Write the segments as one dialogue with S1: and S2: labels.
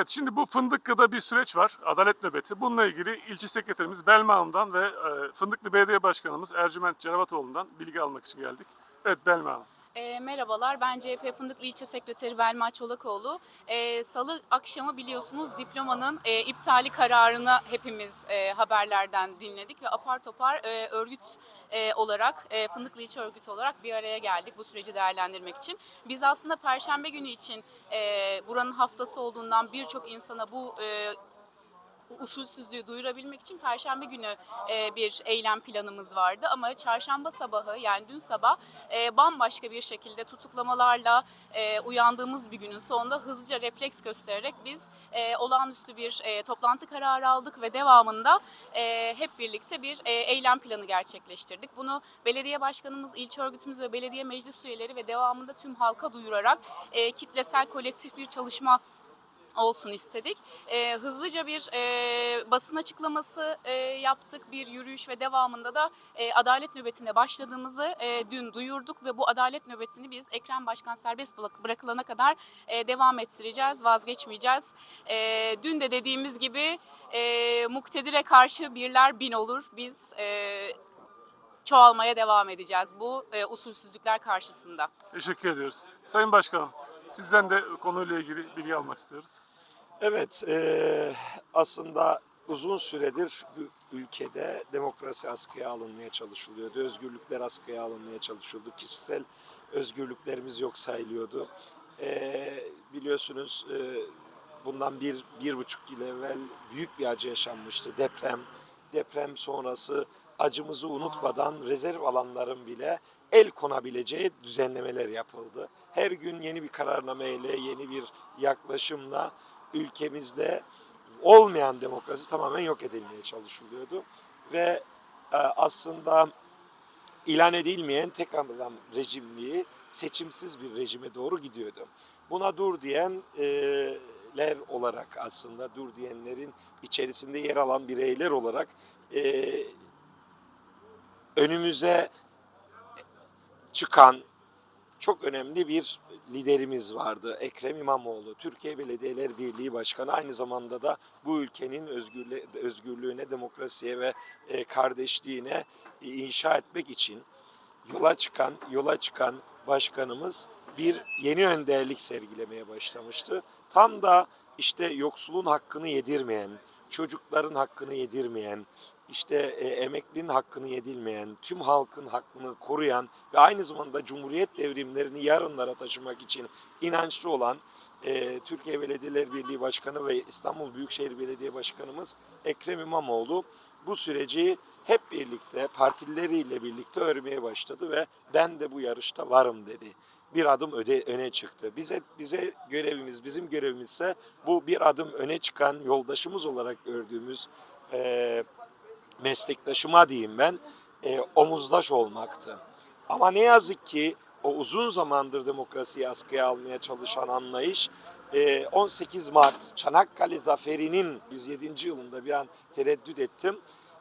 S1: Evet şimdi bu Fındıklı'da bir süreç var. Adalet nöbeti. Bununla ilgili ilçe sekreterimiz Belma Hanım'dan ve e, Fındıklı Belediye Başkanımız Ercüment Ceravatoğlu'ndan bilgi almak için geldik. Evet Belma Hanım.
S2: E, merhabalar, ben CHP Fındıklı İlçe Sekreteri Belma Çolakoğlu. E, Salı akşamı biliyorsunuz diplomanın e, iptali kararını hepimiz e, haberlerden dinledik ve apar topar e, örgüt e, olarak, e, Fındıklı İlçe Örgütü olarak bir araya geldik bu süreci değerlendirmek için. Biz aslında Perşembe günü için e, buranın haftası olduğundan birçok insana bu e, usulsüzlüğü duyurabilmek için Perşembe günü e, bir eylem planımız vardı ama Çarşamba sabahı yani dün sabah e, bambaşka bir şekilde tutuklamalarla e, uyandığımız bir günün sonunda hızlıca refleks göstererek biz olağanüstü bir toplantı kararı aldık ve devamında hep birlikte bir eylem planı gerçekleştirdik. Bunu belediye başkanımız, ilçe örgütümüz ve belediye meclis üyeleri ve devamında tüm halka duyurarak kitlesel kolektif bir çalışma olsun istedik. Ee, hızlıca bir e, basın açıklaması e, yaptık, bir yürüyüş ve devamında da e, adalet nöbetine başladığımızı e, dün duyurduk ve bu adalet nöbetini biz Ekrem Başkan serbest bırak- bırakılana kadar e, devam ettireceğiz, vazgeçmeyeceğiz. E, dün de dediğimiz gibi e, muktedire karşı birler bin olur. Biz e, çoğalmaya devam edeceğiz bu e, usulsüzlükler karşısında.
S1: Teşekkür ediyoruz. Sayın Başkanım sizden de konuyla ilgili bilgi almak istiyoruz.
S3: Evet, eee, aslında uzun süredir ülkede demokrasi askıya alınmaya çalışılıyordu. Özgürlükler askıya alınmaya çalışıldı. Kişisel özgürlüklerimiz yok sayılıyordu. Eee, biliyorsunuz eee, bundan bir, bir buçuk yıl evvel büyük bir acı yaşanmıştı. Deprem, deprem sonrası acımızı unutmadan rezerv alanların bile el konabileceği düzenlemeler yapıldı. Her gün yeni bir kararnameyle, yeni bir yaklaşımla ülkemizde olmayan demokrasi tamamen yok edilmeye çalışılıyordu. Ve e, aslında ilan edilmeyen tek adam rejimliği seçimsiz bir rejime doğru gidiyordu. Buna dur diyenler olarak aslında dur diyenlerin içerisinde yer alan bireyler olarak e, önümüze çıkan çok önemli bir liderimiz vardı. Ekrem İmamoğlu, Türkiye Belediyeler Birliği Başkanı. Aynı zamanda da bu ülkenin özgürlüğüne, demokrasiye ve e, kardeşliğine inşa etmek için yola çıkan, yola çıkan başkanımız bir yeni önderlik sergilemeye başlamıştı. Tam da işte yoksulun hakkını yedirmeyen, çocukların hakkını yedirmeyen, işte e, emeklinin hakkını yedirmeyen, tüm halkın hakkını koruyan ve aynı zamanda Cumhuriyet devrimlerini yarınlara taşımak için inançlı olan e, Türkiye Belediyeler Birliği Başkanı ve İstanbul Büyükşehir Belediye Başkanımız Ekrem İmamoğlu bu süreci hep birlikte partileriyle birlikte örmeye başladı ve ben de bu yarışta varım dedi. Bir adım öde, öne çıktı. Bize bize görevimiz, bizim görevimizse bu bir adım öne çıkan yoldaşımız olarak gördüğümüz e, meslektaşıma diyeyim ben e, omuzdaş olmaktı. Ama ne yazık ki o uzun zamandır demokrasiyi askıya almaya çalışan anlayış e, 18 Mart Çanakkale Zaferi'nin 107. yılında bir an tereddüt ettim.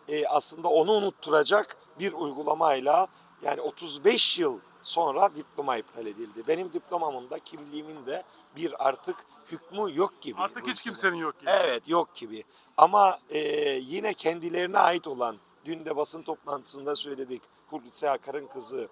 S3: E, aslında onu unutturacak bir uygulamayla yani 35 yıl sonra diploma iptal edildi. Benim diplomamın da kimliğimin de bir artık hükmü yok gibi.
S1: Artık hiç kimsenin yok gibi.
S3: Evet yok gibi. Ama e, yine kendilerine ait olan dün de basın toplantısında söyledik. Hulusi Akar'ın kızı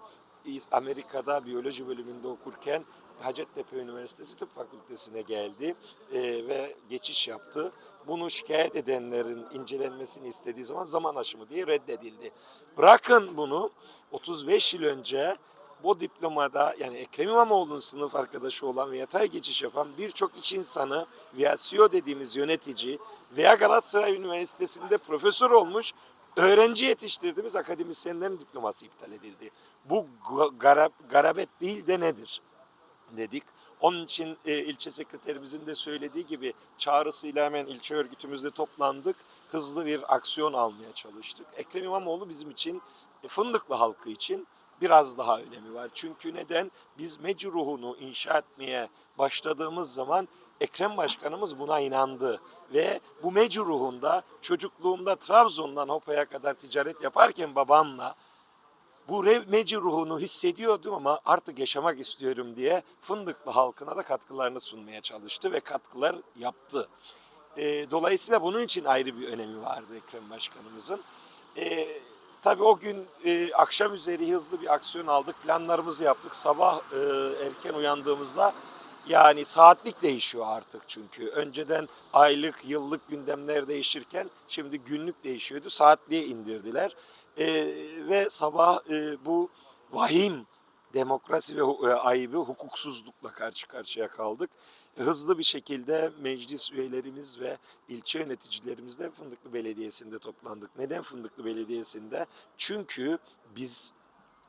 S3: Amerika'da biyoloji bölümünde okurken Hacettepe Üniversitesi Tıp Fakültesine geldi e, ve geçiş yaptı. Bunu şikayet edenlerin incelenmesini istediği zaman zaman aşımı diye reddedildi. Bırakın bunu 35 yıl önce bu diplomada yani Ekrem İmamoğlu'nun sınıf arkadaşı olan ve yatay geçiş yapan birçok iş insanı veya CEO dediğimiz yönetici veya Galatasaray Üniversitesi'nde profesör olmuş öğrenci yetiştirdiğimiz akademisyenlerin diploması iptal edildi. Bu ga- garab, garabet değil de nedir? Dedik. Onun için e, ilçe sekreterimizin de söylediği gibi çağrısıyla hemen ilçe örgütümüzde toplandık. Hızlı bir aksiyon almaya çalıştık. Ekrem İmamoğlu bizim için, e, Fındıklı halkı için biraz daha önemi var. Çünkü neden? Biz Meci ruhunu inşa etmeye başladığımız zaman Ekrem Başkanımız buna inandı. Ve bu Meci ruhunda çocukluğumda Trabzon'dan Hopa'ya kadar ticaret yaparken babamla bu rev- meci ruhunu hissediyordum ama artık yaşamak istiyorum diye Fındıklı halkına da katkılarını sunmaya çalıştı ve katkılar yaptı. E, dolayısıyla bunun için ayrı bir önemi vardı Ekrem Başkanımızın. E, tabii o gün e, akşam üzeri hızlı bir aksiyon aldık. Planlarımızı yaptık. Sabah e, erken uyandığımızda yani saatlik değişiyor artık çünkü. Önceden aylık, yıllık gündemler değişirken şimdi günlük değişiyordu. Saatliğe indirdiler. E, ve sabah e, bu vahim demokrasi ve e, ayıbı hukuksuzlukla karşı karşıya kaldık. Hızlı bir şekilde meclis üyelerimiz ve ilçe yöneticilerimiz de Fındıklı Belediyesi'nde toplandık. Neden Fındıklı Belediyesi'nde? Çünkü biz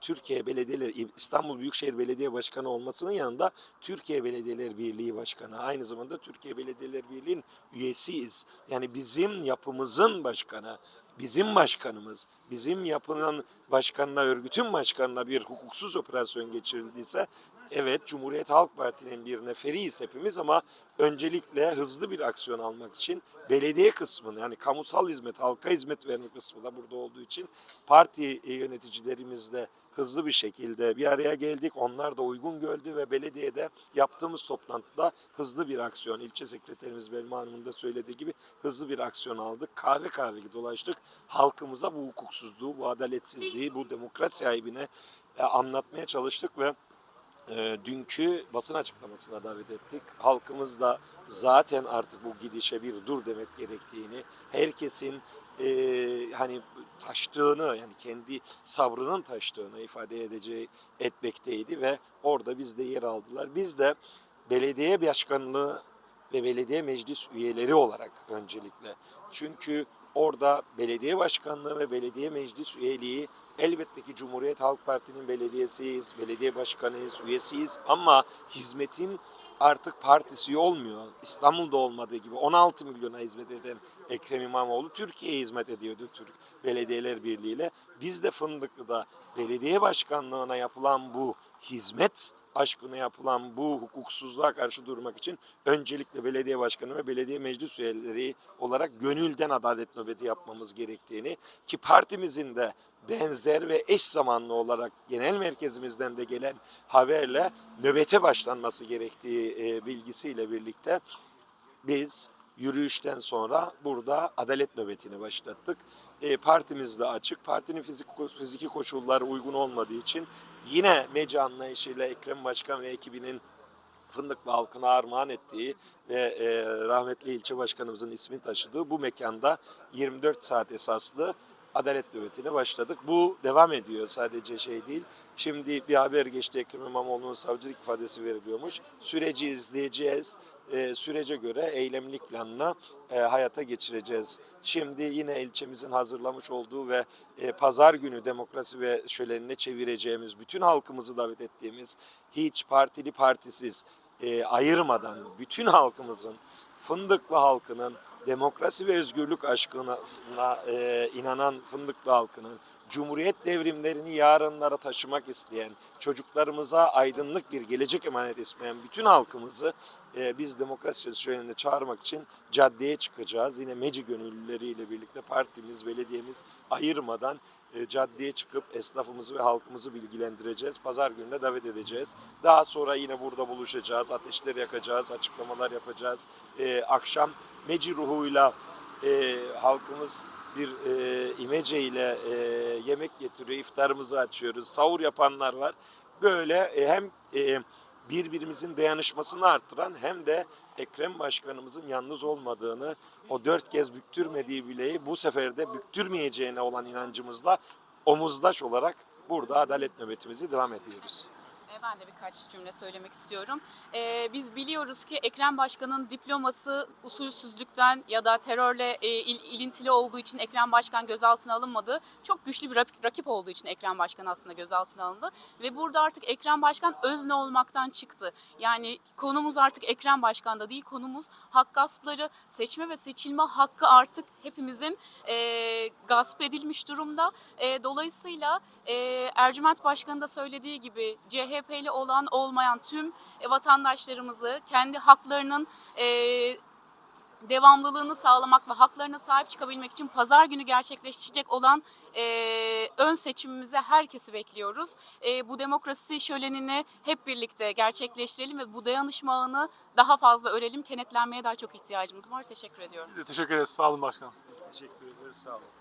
S3: Türkiye Belediyeleri, İstanbul Büyükşehir Belediye Başkanı olmasının yanında Türkiye Belediyeler Birliği Başkanı, aynı zamanda Türkiye Belediyeler Birliği'nin üyesiyiz. Yani bizim yapımızın başkanı, bizim başkanımız, bizim yapının başkanına, örgütün başkanına bir hukuksuz operasyon geçirildiyse evet Cumhuriyet Halk Parti'nin bir neferiyiz hepimiz ama öncelikle hızlı bir aksiyon almak için belediye kısmını yani kamusal hizmet, halka hizmet verme kısmı da burada olduğu için parti e, yöneticilerimizle hızlı bir şekilde bir araya geldik. Onlar da uygun gördü ve belediyede yaptığımız toplantıda hızlı bir aksiyon, ilçe sekreterimiz Belma Hanım'ın da söylediği gibi hızlı bir aksiyon aldık. Kahve kahve dolaştık. Halkımıza bu hukuksuzluğu, bu adaletsizliği, bu demokrasi ayibine e, anlatmaya çalıştık ve e, dünkü basın açıklamasına davet ettik. Halkımız da zaten artık bu gidişe bir dur demek gerektiğini, herkesin e, hani taştığını yani kendi sabrının taştığını ifade edeceği etmekteydi ve orada biz de yer aldılar. Biz de belediye başkanlığı ve belediye meclis üyeleri olarak öncelikle. Çünkü orada belediye başkanlığı ve belediye meclis üyeliği elbette ki Cumhuriyet Halk Parti'nin belediyesiyiz, belediye başkanıyız, üyesiyiz ama hizmetin artık partisi olmuyor. İstanbul'da olmadığı gibi 16 milyona hizmet eden Ekrem İmamoğlu Türkiye'ye hizmet ediyordu Türk Belediyeler Birliği ile. Biz de Fındıklı'da belediye başkanlığına yapılan bu hizmet aşkına yapılan bu hukuksuzluğa karşı durmak için öncelikle belediye başkanı ve belediye meclis üyeleri olarak gönülden adalet nöbeti yapmamız gerektiğini ki partimizin de benzer ve eş zamanlı olarak genel merkezimizden de gelen haberle nöbete başlanması gerektiği e, bilgisiyle birlikte biz yürüyüşten sonra burada adalet nöbetini başlattık. E, partimiz de açık. Partinin fizik, fiziki koşulları uygun olmadığı için yine meci anlayışıyla Ekrem Başkan ve ekibinin Fındıklı halkına armağan ettiği ve e, rahmetli ilçe başkanımızın ismini taşıdığı bu mekanda 24 saat esaslı adalet nöbetine başladık. Bu devam ediyor sadece şey değil. Şimdi bir haber geçti Ekrem İmamoğlu'nun savcılık ifadesi veriliyormuş. Süreci izleyeceğiz. E, sürece göre eylemlik planına e, hayata geçireceğiz. Şimdi yine ilçemizin hazırlamış olduğu ve e, pazar günü demokrasi ve şölenine çevireceğimiz, bütün halkımızı davet ettiğimiz, hiç partili partisiz, e, ayırmadan bütün halkımızın, Fındıklı halkının demokrasi ve özgürlük aşkına e, inanan Fındıklı halkının, Cumhuriyet devrimlerini yarınlara taşımak isteyen, çocuklarımıza aydınlık bir gelecek emanet isteyen bütün halkımızı e, biz demokrasi şölenine çağırmak için caddeye çıkacağız. Yine Meci gönüllüleriyle birlikte partimiz, belediyemiz ayırmadan e, caddeye çıkıp esnafımızı ve halkımızı bilgilendireceğiz. Pazar gününe davet edeceğiz. Daha sonra yine burada buluşacağız, ateşler yakacağız, açıklamalar yapacağız. E, akşam Meci ruhuyla e, halkımız bir e, imece ile e, yemek getiriyor, iftarımızı açıyoruz, sahur yapanlar var. Böyle e, hem e, birbirimizin dayanışmasını arttıran hem de Ekrem Başkanımızın yalnız olmadığını, o dört kez büktürmediği bileği bu sefer de büktürmeyeceğine olan inancımızla omuzdaş olarak burada adalet nöbetimizi devam ediyoruz.
S2: E, Ben de birkaç cümle söylemek istiyorum. E, biz biliyoruz ki Ekrem Başkan'ın diploması usulsüzlükten ya da terörle e, il- ilintili olduğu için Ekrem Başkan gözaltına alınmadı. Çok güçlü bir rak- rakip olduğu için Ekrem Başkan aslında gözaltına alındı. Ve burada artık Ekrem Başkan özne olmaktan çıktı. Yani konumuz artık Ekrem Başkan'da değil, konumuz hak gaspları, seçme ve seçilme hakkı artık hepimizin e, gasp edilmiş durumda. E, dolayısıyla e, Ercüment Başkan'ın da söylediği gibi CHP'li olan olmayan tüm e, vatandaşlarımızı kendi haklarının e, devamlılığını sağlamak ve haklarına sahip çıkabilmek için pazar günü gerçekleşecek olan e, ön seçimimize herkesi bekliyoruz. E, bu demokrasi şölenini hep birlikte gerçekleştirelim ve bu dayanışma ağını daha fazla örelim. Kenetlenmeye daha çok ihtiyacımız var. Teşekkür ediyorum.
S1: Teşekkür ederiz. Sağ olun başkanım.
S3: Biz teşekkür ederiz. Sağ olun.